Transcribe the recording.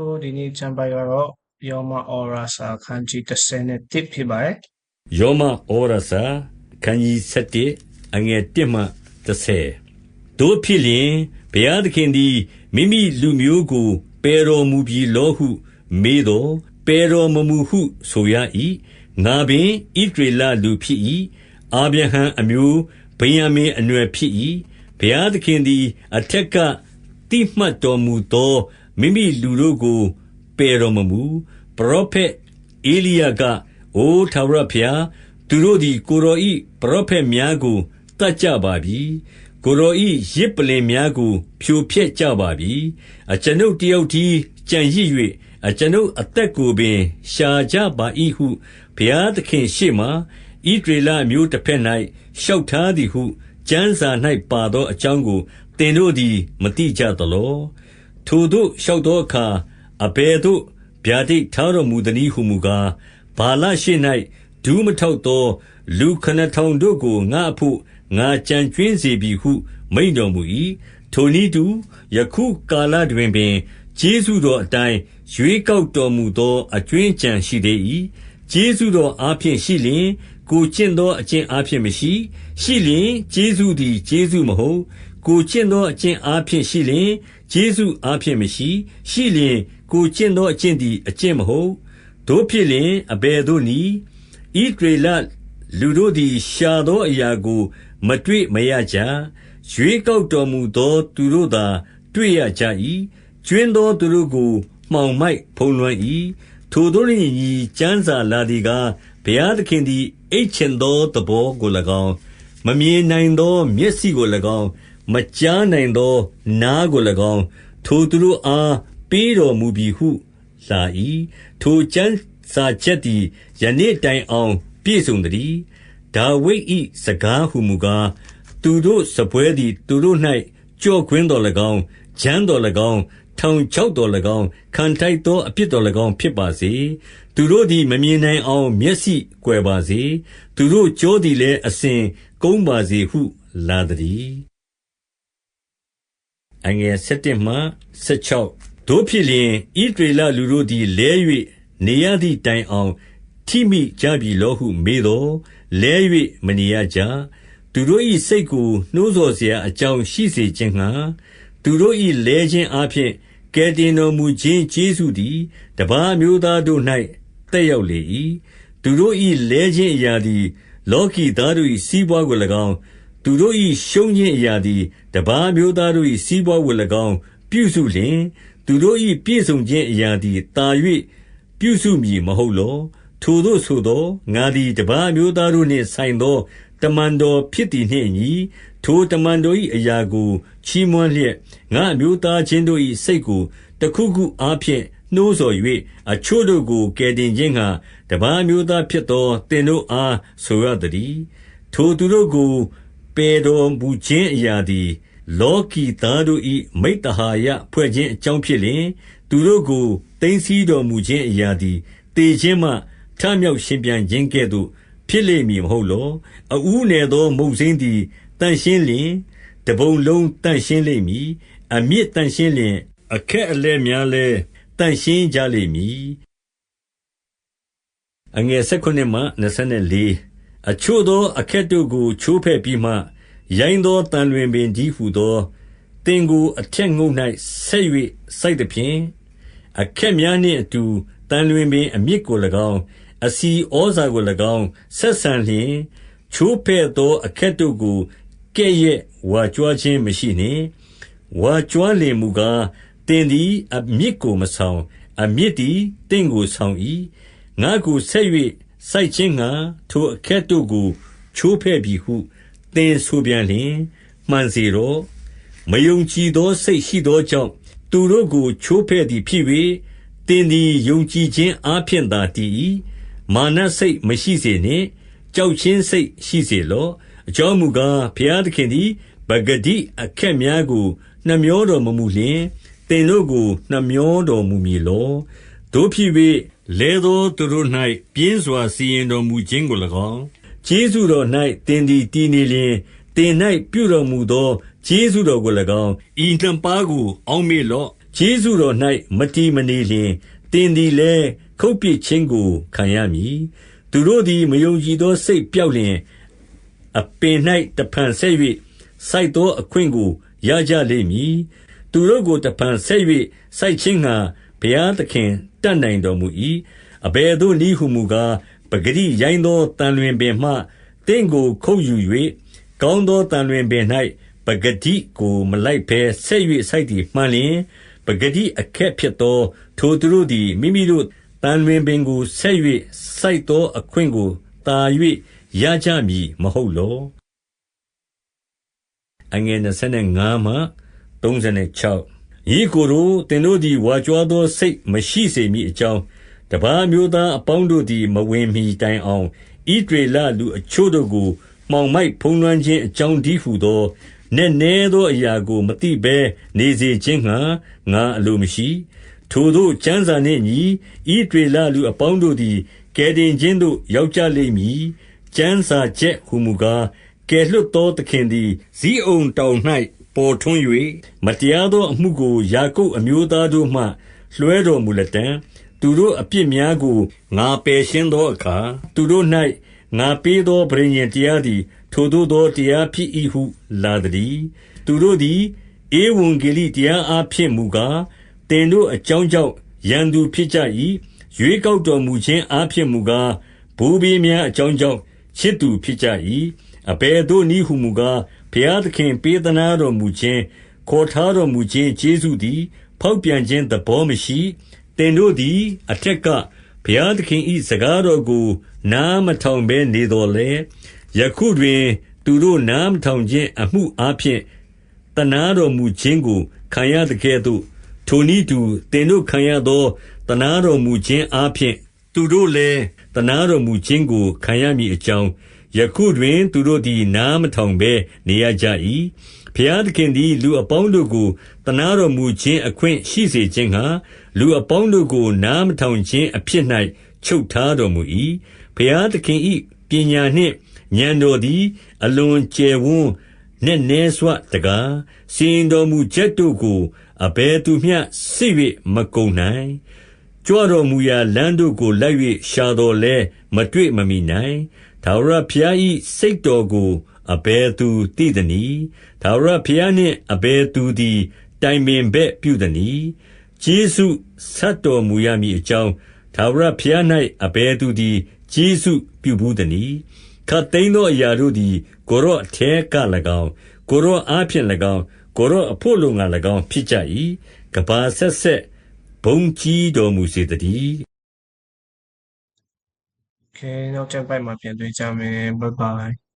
ထိုဒီနေ့ကျမ်းပိုက်ကတော့ယောမဩရာစာခန်းကြီး31ဖြစ်ပါတယ်ယောမဩရစာခန်းကြီး7အငယ်1မှ30တို့ဖြစ်လျင်ဘုရားသခင်သည်မိမိလူမျိုးကိုပယ်တော်မူပြီလောဟု မေးတော်ပယ်တော်မမူဟုဆိုရ၏ငါပင်ဣဒရေလလူဖြစ်၏အာဗြဟံအမျိုးဗိယံမင်အနွယ်ဖြစ်၏ဘုရားသခင်သည် အထက်ကတိမှတ်တော်မူသော မိမိလူတို့ကို ပယ်တော်မမူ ပရောဖက်ဧလိယက အိုထာဝရဘုရား သူတို့သည် ကိုရောဤပရောဖက်များကိုတတ်ကြပါပြီ ကိုရောဤရစ်ပလင်များကို ဖြိုဖျက်ကြပါပြီ အကျွန်ုပ်တယောက်တည်းကြံရစ်၍အကျွန်ုပ်အသက်ကိုပင် ရှာကြပါ၏ဟု ဘုရားသခင်ရှေ့မှဣဒရေလမျိုးတစ်ဖက်၌ရှောက်ထားသည်ဟု ကျမ်းစာ၌ပါသောအကြောင်းကို သင်တို့သည် မသိကြသလော ထိုတို့လျှောက်သောအခါ အဘယ်သို့ ဗျာဒိတ်ထားတော်မူသနည်းဟုမူကား ဗာလရှိ၌ဒူးမထောက်သော လူခဏထောင်တို့ကို ငါအဖို့ ငါကြံကျွင်းစေပြီဟု မိန်တော်မူ၏ထိုနည်းတူယခုကာလတွင်ပင် ကျေးဇူးတော်အတိုင်း ရွေးကောက်တော်မူသော အကျွင်းကြံရှိသေး၏ကျေးဇူးတော်အားဖြင့်ရှိလျင် ကိုကျင့်သော အကျင့်အားဖြင့်မရှိ ရှိလျင်ကျေးဇူးသည် ကျေးဇူးမဟုတ် ကိုကျင့်သော အကျင့်အားဖြင့်ရှိလျင် ကျေးဇူးအားဖြင့်မရှိ ရှိလျင် ကိုကျင့်သောအကျင့်သည် အကျင့်မဟုတ်တို့ဖြစ်လျင် အဘယ်သို့နည်းဣဒရေလလူတို့သည် ရှာသောအရာကို မတွေ့မရကြ ရွေးကောက်တော်မူသော သူတို့သာ တွေ့ရကြ၏ကျွင်းသောသူတို့ကို မှောင်မိုက်ဖုံးလွှမ်း၏ထိုတို့နှင့်ညီ ကျမ်းစာလာသည်ကား ဘုရားသခင်သည် အိတ်ချင်သောသဘောကို၎င်း မမြင်နိုင်သော မျက်စိကို၎င်း မကြားနိုင်သော နားကို၎င်း ထိုသူတို့အား ပေးတော်မူပြီဟု လာ၏ထိုကျမ်းစာချက်သည် ယနေ့တိုင်အောင် ပြည့်စုံတည်း ဒါဝိဒ်၏စကားဟုမူကား သူတို့စပွဲသည် သူတို့၌ကြော့ခွင်းတော်၎င်း ဂျမ်းတော်၎င်း ထောင်ချောက်တော်၎င်း ခံထိုက်သော အပြစ်တော်၎င်း ဖြစ်ပါစေ သူတို့သည် မမြင်နိုင်အောင် မျက်စိကွယ်ပါစေ သူတို့ကြောသည်လည်း အစဉ်ကုန်းပါစေဟု လာသည် အငယ်7မှ16တို့ဖြစ်လျင်ဣဒရေလလူတို့သည်လဲ၍နေရသည့်တိုင်အောင်ထိမိကြပြီလောဟုမေးတော်လဲ၍မနေရကြသူတို့၏စိတ်ကိုနှိုးဆော်เสียအကြောင်းရှိစေခြင်းငှာသူတို့၏လဲခြင်းအပြင်ကယ်တင်တော်မူခြင်းကျေးဇူးသည်တပါးမျိုးသားတို့၌တက်ရောက်လေ၏သူတို့၏လဲခြင်းအရာသည် လောကီသားတို့၏စီးပွားကို၎င်း သူတို့၏ရှုံးခြင်းအရာသည် တပါးမျိုးသားတို့၏စီးပွားကို၎င်း ပြုစုလျင် သူတို့၏ပြည့်စုံခြင်းအရာသည်တာ၍ပြုစုမည်မဟုတ်လော ထိုသို့ဆိုသောငါသည် တပါးမျိုးသားတို့နှင့်ဆိုင်သော တမန်တော်ဖြစ်သည်နှင့်အညီ ထိုတမန်တော်၏အရာကို ချီးမွမ်းလျက် ငါအမျိုးသားချင်းတို့၏စိတ်ကို တခုခုအားဖြင့် နှိုးဆော်၍အချို့တို့ကို ကယ်တင်ခြင်းငှာတပါးမျိုးသားဖြစ်သော သင်တို့အား ဆိုရသည်ထိုသူတို့ကို ပယ်တော်မူခြင်းအရာသည် လောကီသားတို့၏မိတ္တဟာယဖွဲ့ခြင်းအကြောင်းဖြစ်လျင် သူတို့ကို သိမ်းဆည်းတော်မူခြင်းအရာသည်တေခြင်းမှ ထမြောက်ရှင်ပြန်ခြင်းကဲ့သို့ ဖြစ်လိမ့်မည် မဟုတ်လော အဦးနယ်သော မုတ်စိမ်းသည်တန့်ရှင်းလျင် တပုံလုံးတန့်ရှင်းလိမ့်မည် အမြင့်တန့်ရှင်းလျင် အခက်အလဲများလဲတန့်ရှင်းကြလိမ့်မည်အငယ်၁၉မှ24 အချို့သော အခက်တို့ကို ချိုးဖဲ့ပြီးမှ ရိုင်းသောတန်လွင်ပင်ကြီးဟုသောတင်ကို အထက်ငုတ်၌ဆက်၍စိုက်သည်ဖြင့် အခက်များနှင့်အတူတန်လွင်ပင်အမြစ်ကို၎င်းအစီဩဇာကို၎င်း ဆက်ဆံလျင် ချိုးဖဲ့သော အခက်တို့ကို ကဲ့ရဲ့ဝါကြွားခြင်းမရှိနှင့် ဝါကြွားလင်မူကားတင်သည် အမြစ်ကိုမဆောင် အမြစ်သည်တင့်ကိုဆောင်၏ငါကိုဆက်၍ စိုက်ခြင်းငါထိုအခက်တို့ကို ချိုးဖဲ့ပြီဟု သင်ဆိုပြန်လျင် မှန်စေတော့ မယုံကြည်သောစိတ်ရှိသောကြောင့် သူတို့ကို ချိုးဖဲ့သည်ဖြစ်၍သင်သည် ယုံကြည်ခြင်းအားဖြင့်သာ တည်၏မာနစိတ်မရှိစေနှင့် ကြောက်ခြင်းစိတ်ရှိစေလော့ အကြောင်းမူကား ဘုရားသခင်သည်ပဂတိအခက်များကို နှမျောတော်မမူလျင် သင်တို့ကို နှမျောတော်မူမည်လောတို့ဖြစ်၍ လဲသောသူတို့၌ပြင်းစွာ စီရင်တော်မူခြင်းကို၎င်း ကျေးဇူးတော်၌တင်သည် တည်နေလျင်တင်၌ပြုတော်မူသော ကျေးဇူးတော်ကို၎င်း ဤနှံပါးကို အောက်မေ့လော့ ကျေးဇူးတော်၌မတည်မနေလျှင် သင်သည်လည်း ခုတ်ပစ်ခြင်းကို ခံရမည်။သူတို့သည် မယုံကြည်သောစိတ်ပျောက်လျှင် အပင်၌တဖန်ဆက်၍စိုက်သောအခွင့်ကို ရကြလိမ့်မည်။သူတို့ကို တဖန်ဆက်၍စိုက်ခြင်းငှါ ဘုရားသခင် တတ်နိုင်တော်မူ၏။အဘယ်သို့နည်းဟူမူကား၊ပကတိရိုင်းသောသံလွင်ပင်မှ သင့်ကိုခုတ်ယူ၍ကောင်းသောသံလွင်ပင်၌ပကတိကိုမလိုက်ဘဲ ဆက်၍စိုက်သည်မှန်လျှင်၊ပကတိအခက်ဖြစ်သော ထိုသူတို့သည် မိမိတို့သံလွင်ပင်ကို ဆက်၍စိုက်သောအခွင့်ကို သာ၍ရကြမည်မဟုတ်လော။ ညီအစ်ကိုတို့၊သင်တို့သည် ဝါကြွားသော စိတ်မရှိစေမည်အကြောင်း၊တပါးအမျိုးသားအပေါင်းတို့သည် မဝင်မှီတိုင်အောင် ဣသရေလလူအချို့တို့ကို မှောင်မိုက်ဖုံးလွှမ်းခြင်းအကြောင်းတည်းဟူသော နက်နဲသောအရာကို မသိဘဲနေစေခြင်းငှါ ငါအလိုမရှိ။ထိုသို့ကျမ်းစာနှင့်အညီ ဣသရေလလူအပေါင်းတို့သည် ကယ်တင်ခြင်းသို့ ရောက်ကြလိမ့်မည်။ကျမ်းစာချက်ဟူမူကား၊ကယ်လွှတ်သောသခင်သည် ဇိအုန်တောင်၌ ပေါ်ထွန်း၍၊မတရားသောအမှုကို ယာကုပ်အမျိုးသားတို့မှ လွှဲတော်မူလတံ့။သူတို့အပြစ်များကို ငါပယ်ရှင်းသောအခါ၊သူတို့၌ငါပေးသော ပဋိညာဉ်တရားသည် ထိုသို့သောတရားဖြစ်၏ဟု လာသတည်း။သူတို့သည် ဧဝံဂေလိတရားအားဖြင့်မူကား၊သင်တို့အကြောင်းကြောင့် ရန်သူဖြစ်ကြ၏။ရွေးကောက်တော်မူခြင်းအားဖြင့်မူကား၊ဘိုးဘေးများအကြောင်းကြောင့် ချစ်သူဖြစ်ကြ၏။အဘယ်သို့နည်းဟူမူကား၊ ဘုရားသခင် ပေးသနားတော်မူခြင်း၊ခေါ်ထားတော်မူခြင်း ကျေးဇူးသည် ဖောက်ပြန်ခြင်းသဘောမရှိ။သင်တို့သည် အထက်က ဘုရားသခင်၏စကားတော်ကို နားမထောင်ဘဲနေသော်လည်း၊ယခုတွင် သူတို့နားမထောင်ခြင်း အမှုအားဖြင့် သနားတော်မူခြင်းကို ခံရသကဲ့သို့၊ထိုနည်းတူသင်တို့ခံရသော သနားတော်မူခြင်းအားဖြင့် သူတို့လည်း သနားတော်မူခြင်းကို ခံရမည်အကြောင်း၊ ယခုတွင် သူတို့သည် နားမထောင်ဘဲ နေရကြ၏။ဘုရားသခင်သည် လူအပေါင်းတို့ကို သနားတော်မူခြင်း အခွင့်ရှိစေခြင်းငှါ၊လူအပေါင်းတို့ကို နားမထောင်ခြင်းအဖြစ်၌ချုပ်ထားတော်မူ၏။ဘုရားသခင်၏ပညာနှင့် ဥာဏ်တော်သည် အလွန်ကျယ်ဝန်းနက်နဲစွတကား။စီရင်တော်မူချက်တို့ကို အဘယ်သူမျှ စစ်၍မကုန်နိုင်။ကြွတော်မူရာလမ်းတို့ကို လိုက်၍ရှာသော်လည်း မတွေ့မမှီနိုင်။ ထာဝရဘုရား၏စိတ်တော်ကို အဘယ်သူသိသနည်း။ထာဝရဘုရားနှင့် အဘယ်သူသည် တိုင်ပင်ဘက်ပြုသနည်း။ကျေးဇူးဆပ်တော်မူရမည်အကြောင်း၊ထာဝရဘုရား၌အဘယ်သူသည် ကျေးဇူးပြုဘူးသနည်း။ခပ်သိမ်းသောအရာတို့သည် ကိုယ်တော်အထဲက၎င်း၊ကိုယ်တော်အားဖြင့်၎င်း၊ကိုယ်တော်အဘို့အလိုငှါ၎င်း ဖြစ်ကြ၏။ကမ္ဘာအဆက်ဆက် ဘုန်းကြီးတော်မူစေသတည်း။ Okay နောက်ကျမ်းပိုက်မှာပြန်တွေ့ကြမယ် Bye bye